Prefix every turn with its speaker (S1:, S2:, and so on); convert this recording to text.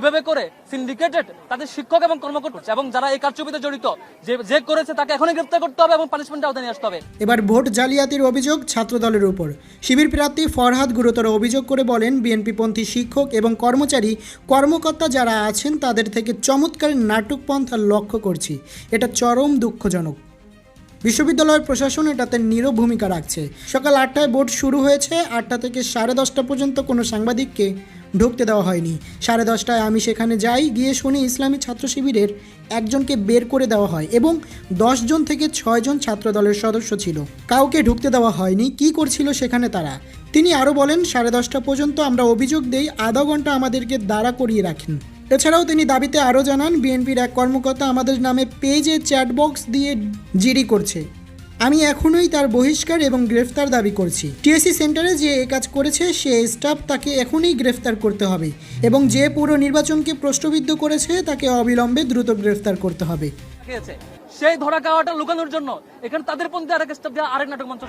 S1: এভাবে করে সিন্ডিকেটেড তাদের শিক্ষক এবং কর্মকর্তা করছে এবং যারা এই কারচুপিতে জড়িত, যে যে করেছে তাকে এখনই গ্রেপ্তার করতে হবে এবং পানিশমেন্ট আওতায় নিয়ে আসতে হবে।
S2: এবার ভোট জালিয়াতির অভিযোগ ছাত্রদলের উপর। শিবির প্রার্থী ফরহাদ গুরুতর অভিযোগ করে বলেন, বিএনপিপন্থী শিক্ষক এবং কর্মচারী, কর্মকর্তা যারা আছেন তাদের থেকে চমৎকার নাটক পন্থা লক্ষ্য করছি। এটা চরম দুঃখজনক। বিশ্ববিদ্যালয়ের প্রশাসন এটাতে নিরব ভূমিকা রাখছে। সকাল আটটায় ভোট শুরু হয়েছে, আটটা থেকে সাড়ে দশটা পর্যন্ত কোনো সাংবাদিককে ঢুকতে দেওয়া হয়নি। সাড়ে দশটায় আমি সেখানে যাই, গিয়ে শুনি ইসলামী ছাত্র শিবিরের একজনকে বের করে দেওয়া হয় এবং জন থেকে ছয়জন ছাত্র দলের সদস্য ছিল। কাউকে ঢুকতে দেওয়া হয়নি, কি করছিল সেখানে তারা? তিনি আরও বলেন, সাড়ে দশটা পর্যন্ত আমরা অভিযোগ দেই, আধা ঘণ্টা আমাদেরকে দাঁড়া করিয়ে রাখেন। এছাড়াও তিনি দাবিতে আরও জানান, বিএনপির এক কর্মকর্তা আমাদের নামে পেজে চ্যাটবক্স দিয়ে জিডি করছে। আমি এখনোই তার বহিষ্কার এবং গ্রেফতার দাবি করছি। টিএসসি সেন্টারে যে এ কাজ করেছে, সে স্টাফ তাকে এখনই গ্রেফতার করতে হবে এবং যে পুরো নির্বাচনকে প্রশ্নবিদ্ধ করেছে, তাকে অবিলম্বে দ্রুত গ্রেফতার করতে হবে।
S1: সেই ধরা খাওয়াটা লুকানোর জন্য এখানে তাদের পন্থী আরেক স্টাফ দিয়ে আরেক নাটক মঞ্চ